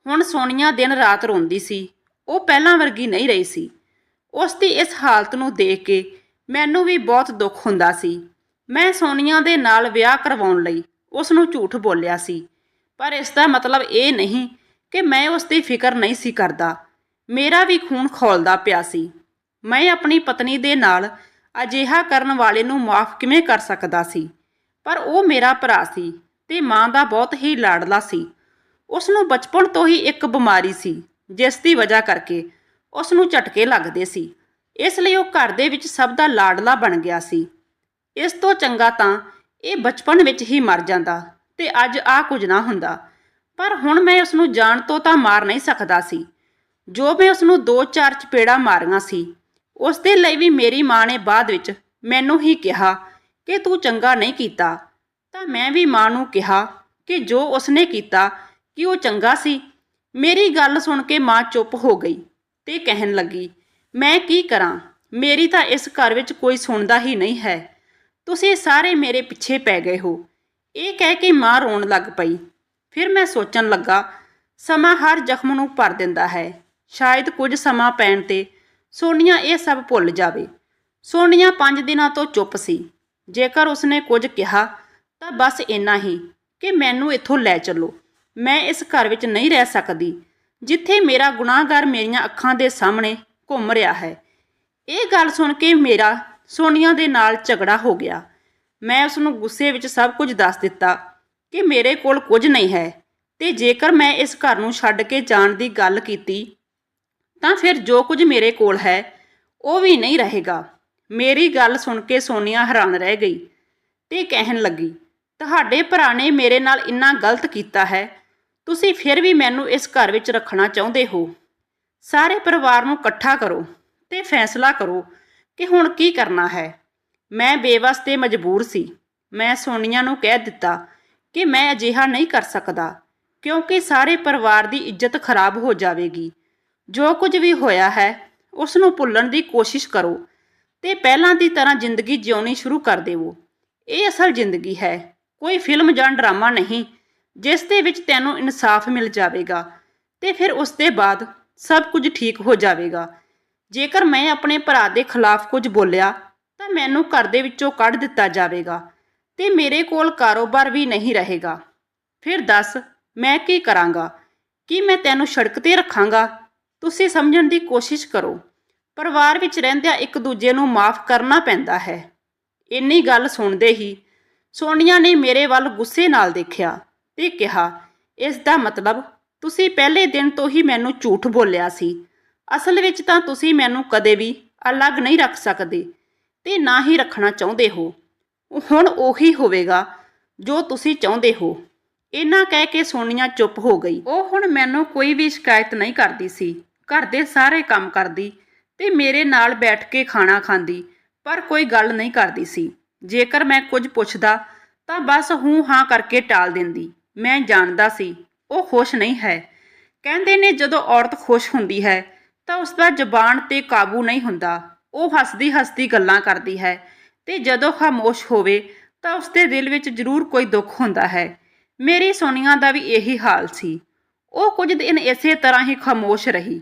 ਹੁਣ ਸੋਨੀਆ ਦਿਨ ਰਾਤ ਰੋਂਦੀ ਸੀ, ਉਹ ਪਹਿਲਾਂ ਵਰਗੀ ਨਹੀਂ ਰਹੀ ਸੀ। ਉਸ ਦੀ ਇਸ ਹਾਲਤ ਨੂੰ ਦੇਖ ਕੇ ਮੈਨੂੰ ਵੀ ਬਹੁਤ ਦੁੱਖ ਹੁੰਦਾ ਸੀ। ਮੈਂ ਸੋਨੀਆ ਦੇ ਨਾਲ ਵਿਆਹ ਕਰਵਾਉਣ ਲਈ ਉਸ ਨੂੰ ਝੂਠ ਬੋਲਿਆ ਸੀ। ਪਰ ਇਸ ਦਾ ਮਤਲਬ ਇਹ ਨਹੀਂ ਕਿ ਮੈਂ ਉਸ ਦੀ ਫਿਕਰ ਨਹੀਂ ਸੀ ਕਰਦਾ। ਮੇਰਾ ਵੀ ਖੂਨ ਖੋਲਦਾ ਪਿਆ ਸੀ। ਮੈਂ ਆਪਣੀ ਪਤਨੀ ਦੇ ਨਾਲ ਅਜਿਹਾ ਕਰਨ ਵਾਲੇ ਨੂੰ ਮਾਫ ਕਿਵੇਂ ਕਰ ਸਕਦਾ ਸੀ? ਪਰ ਉਹ ਮੇਰਾ ਭਰਾ ਸੀ ਤੇ ਮਾਂ ਦਾ ਬਹੁਤ ਹੀ ਲਾਡਲਾ ਸੀ। ਉਸ ਨੂੰ ਬਚਪਨ ਤੋਂ ਹੀ ਇੱਕ ਬਿਮਾਰੀ ਸੀ, ਜਿਸ ਦੀ ਵਜ੍ਹਾ ਕਰਕੇ ਉਸ ਨੂੰ ਝਟਕੇ ਲੱਗਦੇ ਸੀ। ਇਸ ਲਈ ਉਹ ਘਰ ਦੇ ਵਿੱਚ ਸਭ ਦਾ ਲਾਡਲਾ ਬਣ ਗਿਆ ਸੀ। ਇਸ ਤੋਂ ਚੰਗਾ ਤਾਂ ਇਹ ਬਚਪਨ ਵਿੱਚ ਹੀ ਮਰ ਜਾਂਦਾ ਤੇ ਅੱਜ ਆ ਕੁਝ ਨਾ ਹੁੰਦਾ। ਪਰ ਹੁਣ ਮੈਂ ਉਸ ਨੂੰ ਜਾਣ ਤੋਂ ਤਾਂ ਮਾਰ ਨਹੀਂ ਸਕਦਾ ਸੀ। ਜੋ ਮੈਂ ਉਸ ਨੂੰ ਦੋ ਚਾਰ ਚਪੇੜਾ ਮਾਰੀਆਂ ਸੀ, ਉਸ ਦੇ ਲਈ ਵੀ ਮੇਰੀ ਮਾਂ ਨੇ ਬਾਅਦ ਵਿੱਚ ਮੈਨੂੰ ਹੀ ਕਿਹਾ ਕਿ ਤੂੰ ਚੰਗਾ ਨਹੀਂ ਕੀਤਾ। ਤਾਂ ਮੈਂ ਵੀ ਮਾਂ ਨੂੰ ਕਿਹਾ ਕਿ ਜੋ ਉਸਨੇ ਕੀਤਾ ਕਿ ਉਹ ਚੰਗਾ ਸੀ। ਮੇਰੀ ਗੱਲ ਸੁਣ ਕੇ ਮਾਂ ਚੁੱਪ ਹੋ ਗਈ ਤੇ ਕਹਿਣ ਲੱਗੀ, ਮੈਂ ਕੀ ਕਰਾਂ? ਮੇਰੀ ਤਾਂ ਇਸ ਘਰ ਵਿੱਚ ਕੋਈ ਸੁਣਦਾ ਹੀ ਨਹੀਂ ਹੈ। ਤੁਸੀਂ ਸਾਰੇ ਮੇਰੇ ਪਿੱਛੇ ਪੈ ਗਏ ਹੋ। ਇਹ ਕਹਿ ਕੇ ਮਾਂ ਰੋਣ ਲੱਗ ਪਈ। ਫਿਰ ਮੈਂ ਸੋਚਣ ਲੱਗਾ, ਸਮਾਂ ਹਰ ਜ਼ਖਮ ਨੂੰ ਭਰ ਦਿੰਦਾ ਹੈ। ਸ਼ਾਇਦ ਕੁਝ ਸਮਾਂ ਪੈਣ ਤੇ ਸੋਨੀਆ ਇਹ ਸਭ ਭੁੱਲ ਜਾਵੇ। ਸੋਨੀਆ 5 ਦਿਨਾਂ ਤੋਂ ਚੁੱਪ ਸੀ। ਜੇਕਰ ਉਸਨੇ ਕੁਝ ਕਿਹਾ, ਤਾਂ ਬਸ ਇੰਨਾ ਹੀ ਕਿ ਮੈਨੂੰ ਇੱਥੋਂ ਲੈ ਚੱਲੋ। ਮੈਂ ਇਸ ਘਰ ਵਿੱਚ ਨਹੀਂ ਰਹਿ ਸਕਦੀ, ਜਿੱਥੇ ਮੇਰਾ ਗੁਨਾਹਗਰ ਮੇਰੀਆਂ ਅੱਖਾਂ ਦੇ ਸਾਹਮਣੇ ਘੁੰਮ ਰਿਹਾ ਹੈ। ਇਹ ਗੱਲ ਸੁਣ ਕੇ ਮੇਰਾ ਸੋਨੀਆ ਦੇ ਨਾਲ ਝਗੜਾ ਹੋ ਗਿਆ। ਮੈਂ ਉਸ ਨੂੰ ਗੁੱਸੇ ਵਿੱਚ ਸਭ ਕੁਝ ਦੱਸ ਦਿੱਤਾ ਕਿ ਮੇਰੇ ਕੋਲ ਕੁਝ ਨਹੀਂ ਹੈ ਤੇ ਜੇਕਰ ਮੈਂ ਇਸ ਘਰ ਨੂੰ ਛੱਡ ਕੇ ਜਾਣ ਦੀ ਗੱਲ ਕੀਤੀ, ਤਾਂ ਫਿਰ ਜੋ ਕੁਝ ਮੇਰੇ ਕੋਲ ਹੈ, ਉਹ ਵੀ ਨਹੀਂ ਰਹੇਗਾ। ਮੇਰੀ ਗੱਲ ਸੁਣ ਕੇ ਸੋਨੀਆ ਹੈਰਾਨ ਰਹਿ ਗਈ ਤੇ ਕਹਿਣ ਲੱਗੀ, ਤੁਹਾਡੇ ਭਰਾ ਨੇ ਮੇਰੇ ਨਾਲ ਇੰਨਾ ਗਲਤ ਕੀਤਾ ਹੈ, ਤੁਸੀਂ ਫਿਰ ਵੀ ਮੈਨੂੰ ਇਸ ਘਰ ਵਿੱਚ ਰੱਖਣਾ ਚਾਹੁੰਦੇ ਹੋ। ਸਾਰੇ ਪਰਿਵਾਰ ਨੂੰ ਇਕੱਠਾ ਕਰੋ ਤੇ ਫੈਸਲਾ ਕਰੋ ਕਿ ਹੁਣ ਕੀ ਕਰਨਾ ਹੈ? ਮੈਂ ਬੇਵਸ ਤੇ ਮਜਬੂਰ ਸੀ। ਮੈਂ ਸੋਨੀਆ ਨੂੰ ਕਹਿ ਦਿੱਤਾ ਕਿ ਮੈਂ ਅਜਿਹਾ ਨਹੀਂ ਕਰ ਸਕਦਾ, ਕਿਉਂਕਿ ਸਾਰੇ ਪਰਿਵਾਰ ਦੀ ਇੱਜ਼ਤ ਖਰਾਬ ਹੋ ਜਾਵੇਗੀ। ਜੋ ਕੁਝ ਵੀ ਹੋਇਆ ਹੈ ਉਸ ਨੂੰ ਭੁੱਲਣ ਦੀ ਕੋਸ਼ਿਸ਼ ਕਰੋ ਤੇ ਪਹਿਲਾਂ ਦੀ ਤਰ੍ਹਾਂ ਜ਼ਿੰਦਗੀ ਜਿਉਣੀ ਸ਼ੁਰੂ ਕਰ ਦੇਵੋ। ਇਹ ਅਸਲ ਜ਼ਿੰਦਗੀ ਹੈ। ਕੋਈ ਫਿਲਮ ਜਾਂ ਡਰਾਮਾ ਨਹੀਂ, ਜਿਸ ਦੇ ਵਿੱਚ ਤੈਨੂੰ ਇਨਸਾਫ ਮਿਲ ਜਾਵੇਗਾ ਤੇ ਫਿਰ ਉਸ ਦੇ ਬਾਅਦ ਸਭ ਕੁਝ ਠੀਕ ਹੋ ਜਾਵੇਗਾ। ਜੇਕਰ ਮੈਂ ਆਪਣੇ ਭਰਾ ਦੇ ਖਿਲਾਫ ਕੁਝ ਬੋਲਿਆ, ਤਾਂ ਮੈਨੂੰ ਘਰ ਦੇ ਵਿੱਚੋਂ ਕੱਢ ਦਿੱਤਾ ਜਾਵੇਗਾ ਤੇ ਮੇਰੇ ਕੋਲ ਕਾਰੋਬਾਰ ਵੀ ਨਹੀਂ ਰਹੇਗਾ। ਫਿਰ ਦੱਸ, ਮੈਂ ਕੀ ਕਰਾਂਗਾ? ਕੀ ਮੈਂ ਤੈਨੂੰ ਸੜਕ ਤੇ ਰੱਖਾਂਗਾ? ਤੁਸੀਂ ਸਮਝਣ ਦੀ ਕੋਸ਼ਿਸ਼ ਕਰੋ। ਪਰਿਵਾਰ ਵਿੱਚ ਰਹਿੰਦਿਆਂ ਇੱਕ ਦੂਜੇ ਨੂੰ ਮਾਫ ਕਰਨਾ ਪੈਂਦਾ ਹੈ। ਇੰਨੀ ਗੱਲ ਸੁਣਦੇ ਹੀ ਸੋਨੀਆ ਨੇ ਮੇਰੇ ਵੱਲ ਗੁੱਸੇ ਨਾਲ ਦੇਖਿਆ ਤੇ ਕਿਹਾ, ਇਸ ਦਾ ਮਤਲਬ ਤੁਸੀਂ ਪਹਿਲੇ ਦਿਨ ਤੋਂ ਹੀ ਮੈਨੂੰ ਝੂਠ ਬੋਲਿਆ ਸੀ। ਅਸਲ ਵਿੱਚ ਤਾਂ ਤੁਸੀਂ ਮੈਨੂੰ ਕਦੇ ਵੀ ਅਲੱਗ ਨਹੀਂ ਰੱਖ ਸਕਦੇ ਤੇ ਨਾ ਹੀ ਰੱਖਣਾ ਚਾਹੁੰਦੇ ਹੋ। ਹੁਣ ਉਹੀ ਹੋਵੇਗਾ ਜੋ ਤੁਸੀਂ ਚਾਹੁੰਦੇ ਹੋ। ਇਹਨਾਂ ਕਹਿ ਕੇ ਸੋਨੀਆ ਚੁੱਪ ਹੋ ਗਈ। ਉਹ ਹੁਣ ਮੈਨੂੰ ਕੋਈ ਵੀ ਸ਼ਿਕਾਇਤ ਨਹੀਂ ਕਰਦੀ ਸੀ। ਘਰ ਦੇ ਸਾਰੇ ਕੰਮ ਕਰਦੀ ਤੇ ਮੇਰੇ ਨਾਲ ਬੈਠ ਕੇ ਖਾਣਾ ਖਾਂਦੀ, ਪਰ ਕੋਈ ਗੱਲ ਨਹੀਂ ਕਰਦੀ ਸੀ। ਜੇਕਰ ਮੈਂ ਕੁਝ ਪੁੱਛਦਾ ਤਾਂ ਬਸ ਹੂੰ ਹਾਂ ਕਰਕੇ ਟਾਲ ਦਿੰਦੀ। ਮੈਂ ਜਾਣਦਾ ਸੀ, ਉਹ ਖੁਸ਼ ਨਹੀਂ ਹੈ। ਕਹਿੰਦੇ ਨੇ ਜਦੋਂ ਔਰਤ ਖੁਸ਼ ਹੁੰਦੀ ਹੈ ਤਾਂ ਉਸ ਦਾ ਜ਼ਬਾਨ ਤੇ ਕਾਬੂ ਨਹੀਂ ਹੁੰਦਾ। ਉਹ ਹੱਸਦੀ ਹੱਸਦੀ ਗੱਲਾਂ ਕਰਦੀ ਹੈ ਤੇ ਜਦੋਂ ਖਾਮੋਸ਼ ਹੋਵੇ ਤਾਂ ਉਸ ਦੇ ਦਿਲ ਵਿੱਚ ਜ਼ਰੂਰ ਕੋਈ ਦੁੱਖ ਹੁੰਦਾ ਹੈ। ਮੇਰੀ ਸੋਨੀਆ ਦਾ ਵੀ ਇਹੀ ਹਾਲ ਸੀ। ਉਹ ਕੁਝ ਦਿਨ ਇਸੇ ਤਰ੍ਹਾਂ ਹੀ ਖਾਮੋਸ਼ ਰਹੀ।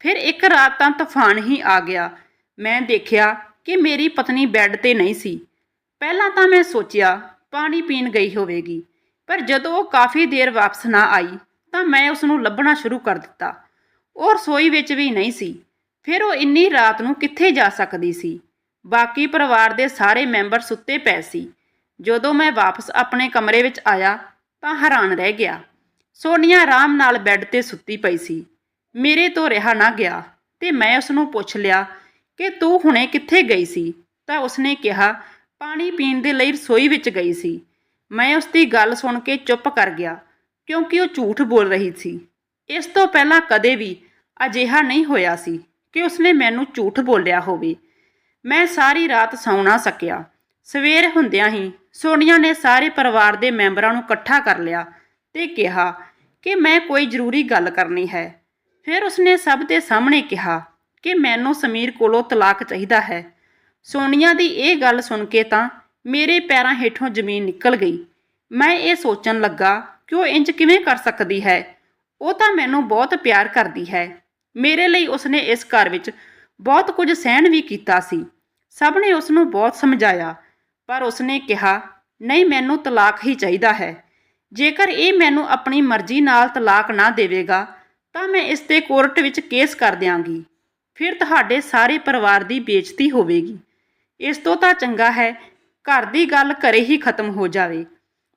ਫਿਰ ਇੱਕ ਰਾਤ ਤਾਂ ਤੂਫਾਨ ਹੀ ਆ ਗਿਆ। ਮੈਂ ਦੇਖਿਆ ਕਿ ਮੇਰੀ ਪਤਨੀ ਬੈੱਡ ਤੇ ਨਹੀਂ ਸੀ। ਪਹਿਲਾਂ ਤਾਂ ਮੈਂ ਸੋਚਿਆ ਪਾਣੀ ਪੀਣ ਗਈ ਹੋਵੇਗੀ, ਪਰ ਜਦੋਂ ਉਹ ਕਾਫੀ ਦੇਰ ਵਾਪਸ ਨਾ ਆਈ ਤਾਂ ਮੈਂ ਉਸ ਨੂੰ ਲੱਭਣਾ ਸ਼ੁਰੂ ਕਰ ਦਿੱਤਾ। ਉਹ ਰਸੋਈ ਵਿੱਚ ਵੀ ਨਹੀਂ ਸੀ। ਫਿਰ ਉਹ ਇੰਨੀ ਰਾਤ ਨੂੰ ਕਿੱਥੇ ਜਾ ਸਕਦੀ ਸੀ? ਬਾਕੀ ਪਰਿਵਾਰ ਦੇ ਸਾਰੇ ਮੈਂਬਰ ਸੁੱਤੇ ਪਏ ਸੀ। ਜਦੋਂ ਮੈਂ ਵਾਪਸ ਆਪਣੇ ਕਮਰੇ ਵਿੱਚ ਆਇਆ ਤਾਂ ਹੈਰਾਨ ਰਹਿ ਗਿਆ। ਸੋਨੀਆ ਆਰਾਮ ਨਾਲ ਬੈੱਡ ਤੇ ਸੁੱਤੀ ਪਈ ਸੀ। ਮੇਰੇ ਤੋਂ ਰਿਹਾ ਨਾ ਗਿਆ ਤੇ ਮੈਂ ਉਸ ਨੂੰ ਪੁੱਛ ਲਿਆ ਕਿ ਤੂੰ ਹੁਣੇ ਕਿੱਥੇ ਗਈ ਸੀ? ਤਾਂ ਉਸਨੇ ਕਿਹਾ, ਪਾਣੀ ਪੀਣ ਦੇ ਲਈ ਰਸੋਈ ਵਿੱਚ ਗਈ ਸੀ। ਮੈਂ ਉਸ ਦੀ ਗੱਲ ਸੁਣ ਕੇ ਚੁੱਪ ਕਰ ਗਿਆ ਕਿਉਂਕਿ ਉਹ ਝੂਠ ਬੋਲ ਰਹੀ ਸੀ। ਇਸ ਤੋਂ ਪਹਿਲਾਂ ਕਦੇ ਵੀ ਅਜਿਹਾ ਨਹੀਂ ਹੋਇਆ ਸੀ ਕਿ ਉਸਨੇ ਮੈਨੂੰ ਝੂਠ ਬੋਲਿਆ ਹੋਵੇ। ਮੈਂ ਸਾਰੀ ਰਾਤ ਸੌਂ ਨਾ ਸਕਿਆ। ਸਵੇਰ ਹੁੰਦਿਆਂ ਹੀ ਸੋਨੀਆ ਨੇ ਸਾਰੇ ਪਰਿਵਾਰ ਦੇ ਮੈਂਬਰਾਂ ਨੂੰ ਇਕੱਠਾ ਕਰ ਲਿਆ ਤੇ ਕਿਹਾ ਕਿ ਮੈਂ ਕੋਈ ਜ਼ਰੂਰੀ ਗੱਲ ਕਰਨੀ ਹੈ। ਫਿਰ ਉਸਨੇ ਸਭ ਦੇ ਸਾਹਮਣੇ ਕਿਹਾ ਕਿ ਮੈਨੂੰ ਸਮੀਰ ਕੋਲੋਂ ਤਲਾਕ ਚਾਹੀਦਾ ਹੈ। ਸੋਨੀਆ ਦੀ ਇਹ ਗੱਲ ਸੁਣ ਕੇ ਤਾਂ ਮੇਰੇ ਪੈਰਾਂ ਹੇਠੋਂ ਜ਼ਮੀਨ ਨਿਕਲ ਗਈ। ਮੈਂ ਇਹ ਸੋਚਣ ਲੱਗਾ ਕਿ ਉਹ ਇੰਜ ਕਿਵੇਂ ਕਰ ਸਕਦੀ ਹੈ? ਉਹ ਤਾਂ ਮੈਨੂੰ ਬਹੁਤ ਪਿਆਰ ਕਰਦੀ ਹੈ। ਮੇਰੇ ਲਈ ਉਸਨੇ ਇਸ ਘਰ ਵਿੱਚ ਬਹੁਤ ਕੁਝ ਸਹਿਣ ਵੀ ਕੀਤਾ ਸੀ। ਸਭ ਨੇ ਉਸ ਨੂੰ ਬਹੁਤ ਸਮਝਾਇਆ, ਪਰ ਉਸਨੇ ਕਿਹਾ, ਨਹੀਂ, ਮੈਨੂੰ ਤਲਾਕ ਹੀ ਚਾਹੀਦਾ ਹੈ। ਜੇਕਰ ਇਹ ਮੈਨੂੰ ਆਪਣੀ ਮਰਜ਼ੀ ਨਾਲ ਤਲਾਕ ਨਾ ਦੇਵੇਗਾ, ਤਾਂ ਮੈਂ ਇਸ ਤੇ ਕੋਰਟ ਵਿੱਚ ਕੇਸ ਕਰ ਦਿਆਂਗੀ। ਫਿਰ ਤੁਹਾਡੇ ਸਾਰੇ ਪਰਿਵਾਰ ਦੀ ਬੇਇੱਜ਼ਤੀ ਹੋਵੇਗੀ। ਇਸ ਤੋਂ ਤਾਂ ਚੰਗਾ ਹੈ, ਘਰ ਦੀ ਗੱਲ ਘਰੇ ਹੀ ਖਤਮ ਹੋ ਜਾਵੇ।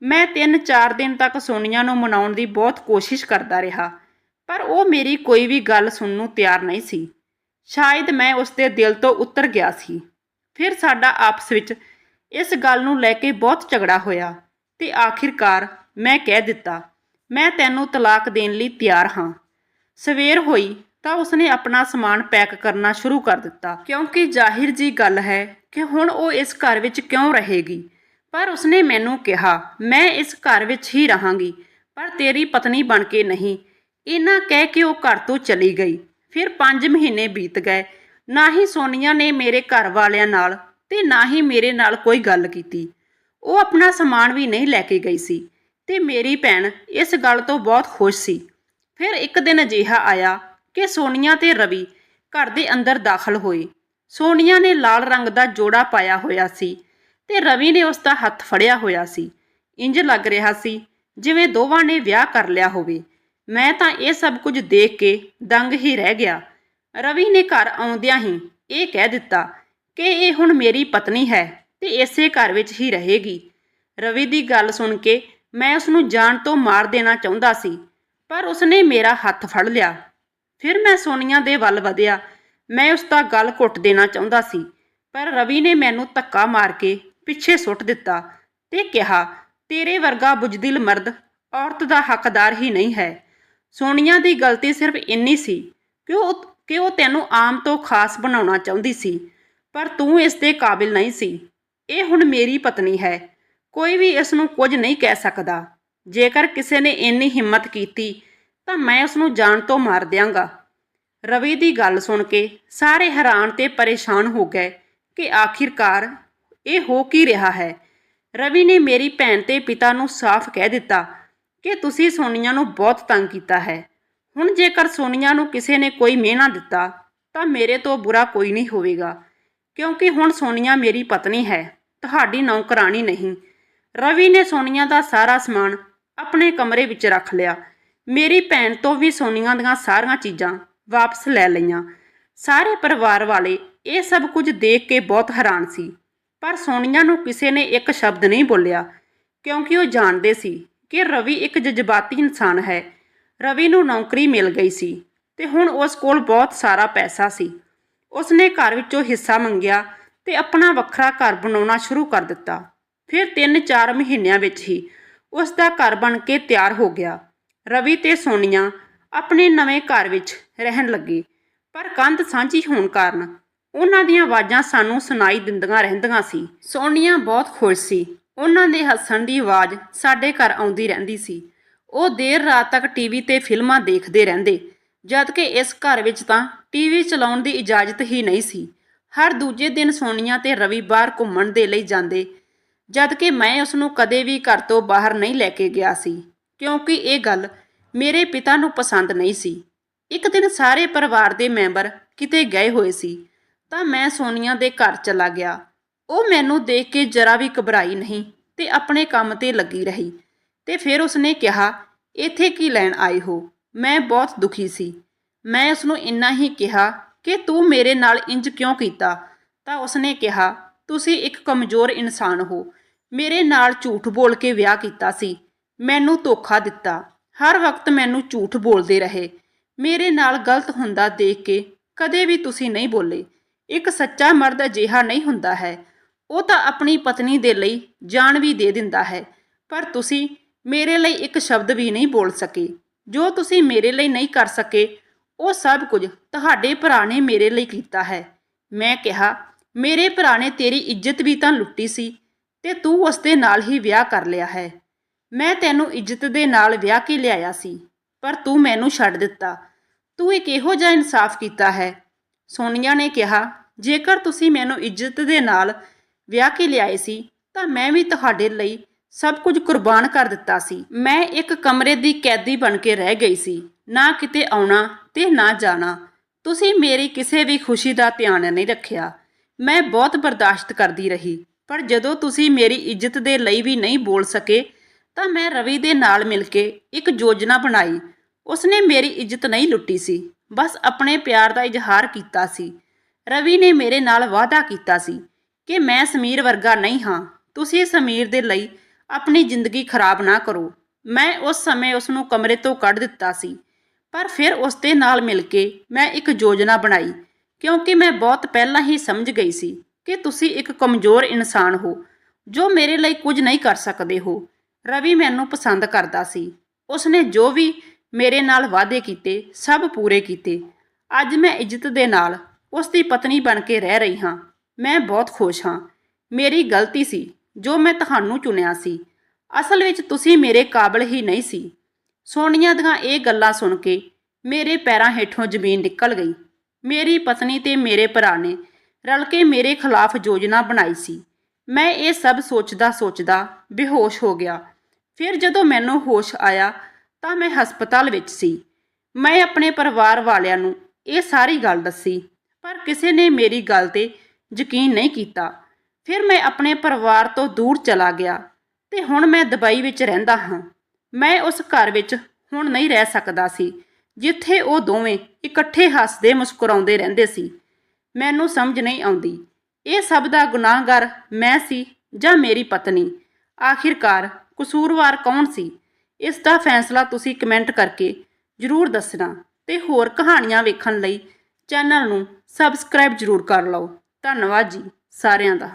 ਮੈਂ 3-4 ਦਿਨ ਤੱਕ ਸੋਨੀਆ ਨੂੰ ਮਨਾਉਣ ਦੀ ਬਹੁਤ ਕੋਸ਼ਿਸ਼ ਕਰਦਾ ਰਿਹਾ। ਪਰ ਉਹ ਮੇਰੀ ਕੋਈ ਵੀ ਗੱਲ ਸੁਣਨ ਨੂੰ ਤਿਆਰ ਨਹੀਂ ਸੀ। ਸ਼ਾਇਦ ਮੈਂ ਉਸ ਦੇ ਦਿਲ ਤੋਂ ਉਤਰ ਗਿਆ ਸੀ। ਫਿਰ ਸਾਡਾ ਆਪਸ ਵਿੱਚ ਇਸ ਗੱਲ ਨੂੰ ਲੈ ਕੇ ਬਹੁਤ ਝਗੜਾ ਹੋਇਆ ਤੇ ਆਖਿਰਕਾਰ ਮੈਂ ਕਹਿ ਦਿੱਤਾ, ਮੈਂ ਤੈਨੂੰ ਤਲਾਕ ਦੇਣ ਲਈ ਤਿਆਰ ਹਾਂ। ਸਵੇਰ ਹੋਈ ਤਾਂ ਉਸਨੇ ਆਪਣਾ ਸਮਾਨ ਪੈਕ ਕਰਨਾ ਸ਼ੁਰੂ ਕਰ ਦਿੱਤਾ। ਕਿਉਂਕਿ ਜ਼ਾਹਿਰ ਜੀ ਗੱਲ ਹੈ ਕਿ ਹੁਣ ਉਹ ਇਸ ਘਰ ਵਿੱਚ ਕਿਉਂ ਰਹੇਗੀ? ਪਰ ਉਸਨੇ ਮੈਨੂੰ ਕਿਹਾ, ਮੈਂ ਇਸ ਘਰ ਵਿੱਚ ਹੀ ਰਹਾਂਗੀ, ਪਰ ਤੇਰੀ ਪਤਨੀ ਬਣ ਕੇ ਨਹੀਂ। ਇਹਨਾਂ ਕਹਿ ਕੇ ਉਹ ਘਰ ਤੋਂ ਚਲੀ ਗਈ। ਫਿਰ 5 ਮਹੀਨੇ ਬੀਤ ਗਏ। ਨਾ ਹੀ ਸੋਨੀਆ ਨੇ ਮੇਰੇ ਘਰ ਵਾਲਿਆਂ ਨਾਲ ਤੇ ਨਾ ਹੀ ਮੇਰੇ ਨਾਲ ਕੋਈ ਗੱਲ ਕੀਤੀ। ਉਹ ਆਪਣਾ ਸਮਾਨ ਵੀ ਨਹੀਂ ਲੈ ਕੇ ਗਈ ਸੀ ਤੇ ਮੇਰੀ ਭੈਣ ਇਸ ਗੱਲ ਤੋਂ ਬਹੁਤ ਖੁਸ਼ ਸੀ। ਫਿਰ ਇੱਕ ਦਿਨ ਅਜਿਹਾ ਆਇਆ ਕਿ ਸੋਨੀਆ ਤੇ ਰਵੀ ਘਰ ਦੇ ਅੰਦਰ ਦਾਖਲ ਹੋਏ। ਸੋਨੀਆ ਨੇ ਲਾਲ ਰੰਗ ਦਾ ਜੋੜਾ ਪਾਇਆ ਹੋਇਆ ਸੀ ਤੇ ਰਵੀ ਨੇ ਉਸ ਦਾ ਹੱਥ ਫੜਿਆ ਹੋਇਆ ਸੀ। ਇੰਜ ਲੱਗ ਰਿਹਾ ਸੀ ਜਿਵੇਂ ਦੋਵਾਂ ਨੇ ਵਿਆਹ ਕਰ ਲਿਆ ਹੋਵੇ। ਮੈਂ ਤਾਂ ਇਹ ਸਭ ਕੁਝ ਦੇਖ ਕੇ ਦੰਗ ਹੀ ਰਹਿ ਗਿਆ। ਰਵੀ ਨੇ ਘਰ ਆਉਂਦਿਆਂ ਹੀ ਇਹ ਕਹਿ ਦਿੱਤਾ ਕਿ ਇਹ ਹੁਣ ਮੇਰੀ ਪਤਨੀ ਹੈ ਤੇ ਇਸੇ ਘਰ ਵਿੱਚ ਹੀ ਰਹੇਗੀ। ਰਵੀ ਦੀ ਗੱਲ ਸੁਣ ਕੇ ਮੈਂ ਉਸ ਨੂੰ ਜਾਨ ਤੋਂ ਮਾਰ ਦੇਣਾ ਚਾਹੁੰਦਾ ਸੀ, ਪਰ ਉਸਨੇ ਮੇਰਾ ਹੱਥ ਫੜ ਲਿਆ। ਫਿਰ ਮੈਂ ਸੋਨੀਆ ਦੇ ਵੱਲ ਵਧਿਆ। ਮੈਂ ਉਸ ਦਾ ਗਲ ਘੁੱਟ ਦੇਣਾ ਚਾਹੁੰਦਾ ਸੀ, ਪਰ ਰਵੀ ਨੇ ਮੈਨੂੰ ਧੱਕਾ ਮਾਰ ਕੇ ਪਿੱਛੇ ਸੁੱਟ ਦਿੱਤਾ ਤੇ ਕਿਹਾ, ਤੇਰੇ ਵਰਗਾ ਬੁਜਦਿਲ ਮਰਦ ਔਰਤ ਦਾ ਹੱਕਦਾਰ ਹੀ ਨਹੀਂ ਹੈ। ਸੋਨੀਆ ਦੀ ਗਲਤੀ ਸਿਰਫ ਇੰਨੀ ਸੀ ਕਿ ਉਹ ਕਿ ਉਹ ਤੈਨੂੰ ਆਮ ਤੋਂ ਖਾਸ ਬਣਾਉਣਾ ਚਾਹੁੰਦੀ ਸੀ, ਪਰ ਤੂੰ ਇਸ ਦੇ ਕਾਬਿਲ ਨਹੀਂ ਸੀ। ਇਹ ਹੁਣ ਮੇਰੀ ਪਤਨੀ ਹੈ। ਕੋਈ ਵੀ ਇਸ ਨੂੰ ਕੁਝ ਨਹੀਂ ਕਹਿ ਸਕਦਾ। ਜੇਕਰ ਕਿਸੇ ਨੇ ਇੰਨੀ ਹਿੰਮਤ ਕੀਤੀ, ਤਾਂ ਮੈਂ ਉਸ ਨੂੰ ਜਾਨ ਤੋਂ ਮਾਰ ਦਿਆਂਗਾ। ਰਵੀ ਦੀ ਗੱਲ ਸੁਣ ਕੇ ਸਾਰੇ ਹੈਰਾਨ ਤੇ ਪਰੇਸ਼ਾਨ ਹੋ ਗਏ ਕਿ ਆਖਿਰਕਾਰ ਇਹ ਹੋ ਕੀ ਰਿਹਾ ਹੈ। ਰਵੀ ਨੇ ਮੇਰੀ ਭੈਣ ਤੇ ਪਿਤਾ ਨੂੰ ਸਾਫ਼ ਕਹਿ ਦਿੱਤਾ ਕਿ ਤੁਸੀਂ ਸੋਨੀਆ ਨੂੰ ਬਹੁਤ ਤੰਗ ਕੀਤਾ ਹੈ। ਹੁਣ ਜੇਕਰ ਸੋਨੀਆ ਨੂੰ ਕਿਸੇ ਨੇ ਕੋਈ ਮਿਹਣਾ ਦਿੱਤਾ, ਤਾਂ ਮੇਰੇ ਤੋਂ ਬੁਰਾ ਕੋਈ ਨਹੀਂ ਹੋਵੇਗਾ। ਕਿਉਂਕਿ ਹੁਣ ਸੋਨੀਆ ਮੇਰੀ ਪਤਨੀ ਹੈ, ਤੁਹਾਡੀ ਨੌਕਰਾਨੀ ਨਹੀਂ। ਰਵੀ ਨੇ ਸੋਨੀਆ ਦਾ ਸਾਰਾ ਸਮਾਨ ਆਪਣੇ ਕਮਰੇ ਵਿੱਚ ਰੱਖ ਲਿਆ। ਮੇਰੀ ਭੈਣ ਤੋਂ ਵੀ ਸੋਨੀਆ ਦੀਆਂ ਸਾਰੀਆਂ ਚੀਜ਼ਾਂ ਵਾਪਸ ਲੈ ਲਈਆਂ। ਸਾਰੇ ਪਰਿਵਾਰ ਵਾਲੇ ਇਹ ਸਭ ਕੁਝ ਦੇਖ ਕੇ ਬਹੁਤ ਹੈਰਾਨ ਸੀ। ਪਰ ਸੋਨੀਆ ਨੂੰ ਕਿਸੇ ਨੇ ਇੱਕ ਸ਼ਬਦ ਨਹੀਂ ਬੋਲਿਆ, ਕਿਉਂਕਿ ਉਹ ਜਾਣਦੇ ਸੀ ਕਿ ਰਵੀ ਇੱਕ ਜਜ਼ਬਾਤੀ ਇਨਸਾਨ ਹੈ। ਰਵੀ ਨੂੰ ਨੌਕਰੀ ਮਿਲ ਗਈ ਸੀ ਤੇ ਹੁਣ ਉਸ ਕੋਲ ਬਹੁਤ ਸਾਰਾ ਪੈਸਾ ਸੀ। ਉਸਨੇ ਘਰ ਵਿੱਚੋਂ ਹਿੱਸਾ ਮੰਗਿਆ ਤੇ ਆਪਣਾ ਵੱਖਰਾ ਘਰ ਬਣਾਉਣਾ ਸ਼ੁਰੂ ਕਰ ਦਿੱਤਾ। ਫਿਰ 3-4 ਮਹੀਨਿਆਂ ਵਿੱਚ ਹੀ ਉਸ ਦਾ ਘਰ ਬਣ ਕੇ ਤਿਆਰ ਹੋ ਗਿਆ। ਰਵੀ ਤੇ ਸੋਨੀਆ ਆਪਣੇ ਨਵੇਂ ਘਰ ਵਿੱਚ ਰਹਿਣ ਲੱਗੇ। ਪਰ ਕੰਧ ਸਾਂਝੀ ਹੋਣ ਕਾਰਨ ਉਹਨਾਂ ਦੀਆਂ ਆਵਾਜ਼ਾਂ ਸਾਨੂੰ ਸੁਣਾਈ ਦਿੰਦੀਆਂ ਰਹਿੰਦੀਆਂ ਸੀ। ਸੋਨੀਆ ਬਹੁਤ ਖੁਸ਼ ਸੀ। ਉਹਨਾਂ ਦੇ ਹੱਸਣ ਦੀ ਆਵਾਜ਼ ਸਾਡੇ ਘਰ ਆਉਂਦੀ ਰਹਿੰਦੀ ਸੀ। ਉਹ ਦੇਰ ਰਾਤ ਤੱਕ ਟੀਵੀ ਤੇ ਫਿਲਮਾਂ ਦੇਖਦੇ ਰਹਿੰਦੇ, ਜਦ ਕਿ ਇਸ ਘਰ ਵਿੱਚ ਤਾਂ ਟੀਵੀ ਚਲਾਉਣ ਦੀ ਇਜਾਜ਼ਤ ਹੀ ਨਹੀਂ ਸੀ। ਹਰ ਦੂਜੇ ਦਿਨ ਸੋਨੀਆ ਤੇ ਰਵੀ ਬਾਹਰ ਘੁੰਮਣ ਦੇ ਲਈ ਜਾਂਦੇ, ਜਦ ਕਿ ਮੈਂ ਉਸ ਨੂੰ ਕਦੇ ਵੀ ਘਰ ਤੋਂ ਬਾਹਰ ਨਹੀਂ ਲੈ ਕੇ ਗਿਆ ਸੀ, ਕਿਉਂਕਿ ਇਹ ਗੱਲ ਮੇਰੇ ਪਿਤਾ ਨੂੰ ਪਸੰਦ ਨਹੀਂ ਸੀ। ਇੱਕ ਦਿਨ ਸਾਰੇ ਪਰਿਵਾਰ ਦੇ ਮੈਂਬਰ ਕਿਤੇ ਗਏ ਹੋਏ ਸੀ, ਤਾਂ ਮੈਂ ਸੋਨੀਆ ਦੇ ਘਰ ਚਲਾ ਗਿਆ। ਉਹ ਮੈਨੂੰ ਦੇਖ ਕੇ ਜਰਾ ਵੀ ਘਬਰਾਈ ਨਹੀਂ ਤੇ ਆਪਣੇ ਕੰਮ ਤੇ ਲੱਗੀ ਰਹੀ ਤੇ ਫਿਰ ਉਸਨੇ ਕਿਹਾ, ਇੱਥੇ ਕੀ ਲੈਣ ਆਏ ਹੋ? ਮੈਂ ਬਹੁਤ ਦੁਖੀ ਸੀ। ਮੈਂ ਉਸ ਨੂੰ ਇੰਨਾ ਹੀ ਕਿਹਾ ਕਿ ਤੂੰ ਮੇਰੇ ਨਾਲ ਇੰਜ ਕਿਉਂ ਕੀਤਾ? ਤਾਂ ਉਸਨੇ ਕਿਹਾ, ਤੁਸੀਂ ਇੱਕ ਕਮਜ਼ੋਰ ਇਨਸਾਨ ਹੋ। ਮੇਰੇ ਨਾਲ ਝੂਠ ਬੋਲ ਕੇ ਵਿਆਹ ਕੀਤਾ ਸੀ। ਮੈਨੂੰ ਧੋਖਾ ਦਿੱਤਾ। ਹਰ ਵਕਤ ਮੈਨੂੰ ਝੂਠ ਬੋਲਦੇ ਰਹੇ। ਮੇਰੇ ਨਾਲ ਗਲਤ ਹੁੰਦਾ ਦੇਖ ਕੇ ਕਦੇ ਵੀ ਤੁਸੀਂ ਨਹੀਂ ਬੋਲੇ। ਇੱਕ ਸੱਚਾ ਮਰਦ ਅਜਿਹਾ ਨਹੀਂ ਹੁੰਦਾ ਹੈ। ਉਹ ਤਾਂ ਆਪਣੀ ਪਤਨੀ ਦੇ ਲਈ ਜਾਨ ਵੀ ਦੇ ਦਿੰਦਾ ਹੈ। ਪਰ ਤੁਸੀਂ ਮੇਰੇ ਲਈ ਇੱਕ ਸ਼ਬਦ ਵੀ ਨਹੀਂ ਬੋਲ ਸਕੇ। ਜੋ ਤੁਸੀਂ ਮੇਰੇ ਲਈ ਨਹੀਂ ਕਰ ਸਕੇ, ਉਹ ਸਭ ਕੁਝ ਤੁਹਾਡੇ ਭਰਾ ਨੇ ਮੇਰੇ ਲਈ ਕੀਤਾ ਹੈ। ਮੈਂ ਕਿਹਾ, ਮੇਰੇ ਭਰਾ ਨੇ ਤੇਰੀ ਇੱਜ਼ਤ ਵੀ ਤਾਂ ਲੁੱਟੀ ਸੀ ਤੇ ਤੂੰ ਉਸ ਦੇ ਨਾਲ ਹੀ ਵਿਆਹ ਕਰ ਲਿਆ ਹੈ। ਮੈਂ ਤੈਨੂੰ ਇੱਜ਼ਤ ਦੇ ਨਾਲ ਵਿਆਹ ਕੇ ਲਿਆਇਆ ਸੀ, ਪਰ ਤੂੰ ਮੈਨੂੰ ਛੱਡ ਦਿੱਤਾ। ਤੂੰ ਇੱਕ ਇਹੋ ਜਿਹਾ ਇਨਸਾਫ ਕੀਤਾ ਹੈ। ਸੋਨੀਆ ਨੇ ਕਿਹਾ, ਜੇਕਰ ਤੁਸੀਂ ਮੈਨੂੰ ਇੱਜ਼ਤ ਦੇ ਨਾਲ ਵਿਆਹ ਕੇ ਲਿਆਏ ਸੀ, ਤਾਂ ਮੈਂ ਵੀ ਤੁਹਾਡੇ ਲਈ ਸਭ ਕੁਝ ਕੁਰਬਾਨ ਕਰ ਦਿੱਤਾ ਸੀ। ਮੈਂ ਇੱਕ ਕਮਰੇ ਦੀ ਕੈਦੀ ਬਣ ਕੇ ਰਹਿ ਗਈ ਸੀ। ਨਾ ਕਿਤੇ ਆਉਣਾ ਤੇ ਨਾ ਜਾਣਾ। ਤੁਸੀਂ ਮੇਰੀ ਕਿਸੇ ਵੀ ਖੁਸ਼ੀ ਦਾ ਧਿਆਨ ਨਹੀਂ ਰੱਖਿਆ। ਮੈਂ ਬਹੁਤ ਬਰਦਾਸ਼ਤ ਕਰਦੀ ਰਹੀ। ਪਰ ਜਦੋਂ ਤੁਸੀਂ ਮੇਰੀ ਇੱਜ਼ਤ ਦੇ ਲਈ ਵੀ ਨਹੀਂ ਬੋਲ ਸਕੇ, ਤਾਂ ਮੈਂ ਰਵੀ ਦੇ ਨਾਲ ਮਿਲ ਕੇ ਇੱਕ ਯੋਜਨਾ ਬਣਾਈ। ਉਸਨੇ ਮੇਰੀ ਇੱਜ਼ਤ ਨਹੀਂ ਲੁੱਟੀ ਸੀ। ਬਸ ਆਪਣੇ ਪਿਆਰ ਦਾ ਇਜ਼ਹਾਰ ਕੀਤਾ ਸੀ। ਰਵੀ ਨੇ ਮੇਰੇ ਨਾਲ ਵਾਅਦਾ ਕੀਤਾ ਸੀ। ਕਿ ਮੈਂ ਸਮੀਰ ਵਰਗਾ ਨਹੀਂ ਹਾਂ। ਤੁਸੀਂ ਸਮੀਰ ਦੇ ਲਈ ਆਪਣੀ ਜ਼ਿੰਦਗੀ ਖਰਾਬ ਨਾ ਕਰੋ। ਮੈਂ ਉਸ ਸਮੇਂ ਉਸ ਨੂੰ ਕਮਰੇ ਤੋਂ ਕੱਢ ਦਿੱਤਾ ਸੀ। ਪਰ ਫਿਰ ਉਸ ਦੇ ਨਾਲ ਮਿਲ ਕੇ ਮੈਂ ਇੱਕ ਯੋਜਨਾ ਬਣਾਈ, ਕਿਉਂਕਿ ਮੈਂ ਬਹੁਤ ਪਹਿਲਾਂ ਹੀ ਸਮਝ ਗਈ ਸੀ ਕਿ ਤੁਸੀਂ ਇੱਕ ਕਮਜ਼ੋਰ ਇਨਸਾਨ ਹੋ, ਜੋ ਮੇਰੇ ਲਈ ਕੁਝ ਨਹੀਂ ਕਰ ਸਕਦੇ ਹੋ। ਰਵੀ ਮੈਨੂੰ ਪਸੰਦ ਕਰਦਾ ਸੀ। ਉਸਨੇ ਜੋ ਵੀ ਮੇਰੇ ਨਾਲ ਵਾਅਦੇ ਕੀਤੇ, ਸਭ ਪੂਰੇ ਕੀਤੇ। ਅੱਜ ਮੈਂ ਇੱਜ਼ਤ ਦੇ ਨਾਲ ਉਸ ਦੀ ਪਤਨੀ ਬਣ ਕੇ ਰਹਿ ਰਹੀ ਹਾਂ। ਮੈਂ ਬਹੁਤ ਖੁਸ਼ ਹਾਂ। ਮੇਰੀ ਗਲਤੀ ਸੀ, ਜੋ ਮੈਂ ਤੁਹਾਨੂੰ ਚੁਣਿਆ ਸੀ। ਅਸਲ ਵਿੱਚ ਤੁਸੀਂ ਮੇਰੇ ਕਾਬਲ ਹੀ ਨਹੀਂ ਸੀ। ਸੋਨੀਆ ਦੀਆਂ ਇਹ ਗੱਲਾਂ ਸੁਣ ਕੇ ਮੇਰੇ ਪੈਰਾਂ ਹੇਠੋਂ ਜ਼ਮੀਨ ਨਿਕਲ ਗਈ। ਮੇਰੀ ਪਤਨੀ ਤੇ ਮੇਰੇ ਭਰਾ ਨੇ ਰਲ ਕੇ ਮੇਰੇ ਖਿਲਾਫ ਯੋਜਨਾ ਬਣਾਈ ਸੀ। ਮੈਂ ਇਹ ਸਭ ਸੋਚਦਾ ਸੋਚਦਾ ਬੇਹੋਸ਼ ਹੋ ਗਿਆ। ਫਿਰ ਜਦੋਂ ਮੈਨੂੰ ਹੋਸ਼ ਆਇਆ ਤਾਂ ਮੈਂ ਹਸਪਤਾਲ ਵਿੱਚ ਸੀ। ਮੈਂ ਆਪਣੇ ਪਰਿਵਾਰ ਵਾਲਿਆਂ ਨੂੰ ਇਹ ਸਾਰੀ ਗੱਲ ਦੱਸੀ, ਪਰ ਕਿਸੇ ਨੇ ਮੇਰੀ ਗੱਲ ਤੇ ਯਕੀਨ ਨਹੀਂ ਕੀਤਾ। ਫਿਰ ਮੈਂ ਆਪਣੇ ਪਰਿਵਾਰ ਤੋਂ ਦੂਰ ਚਲਾ ਗਿਆ ਤੇ ਹੁਣ ਮੈਂ ਦੁਬਈ ਵਿੱਚ ਰਹਿੰਦਾ ਹਾਂ। ਮੈਂ ਉਸ ਘਰ ਵਿੱਚ ਹੁਣ ਨਹੀਂ ਰਹਿ ਸਕਦਾ ਸੀ, ਜਿੱਥੇ ਉਹ ਦੋਵੇਂ ਇਕੱਠੇ ਹੱਸਦੇ ਮੁਸਕਰਾਉਂਦੇ ਰਹਿੰਦੇ ਸੀ। ਮੈਨੂੰ ਸਮਝ ਨਹੀਂ ਆਉਂਦੀ, ਇਹ ਸਭ ਦਾ ਗੁਨਾਹਗਰ ਮੈਂ ਸੀ ਜਾਂ ਮੇਰੀ ਪਤਨੀ? ਆਖਿਰਕਾਰ ਕਸੂਰਵਾਰ ਕੌਣ ਸੀ? ਇਸ ਦਾ ਫੈਸਲਾ ਤੁਸੀਂ ਕਮੈਂਟ ਕਰਕੇ ਜ਼ਰੂਰ ਦੱਸਣਾ ਤੇ ਹੋਰ ਕਹਾਣੀਆਂ ਵੇਖਣ ਲਈ ਚੈਨਲ ਨੂੰ ਸਬਸਕ੍ਰਾਈਬ ਜ਼ਰੂਰ ਕਰ ਲਓ। ਧੰਨਵਾਦ ਜੀ ਸਾਰਿਆਂ ਦਾ।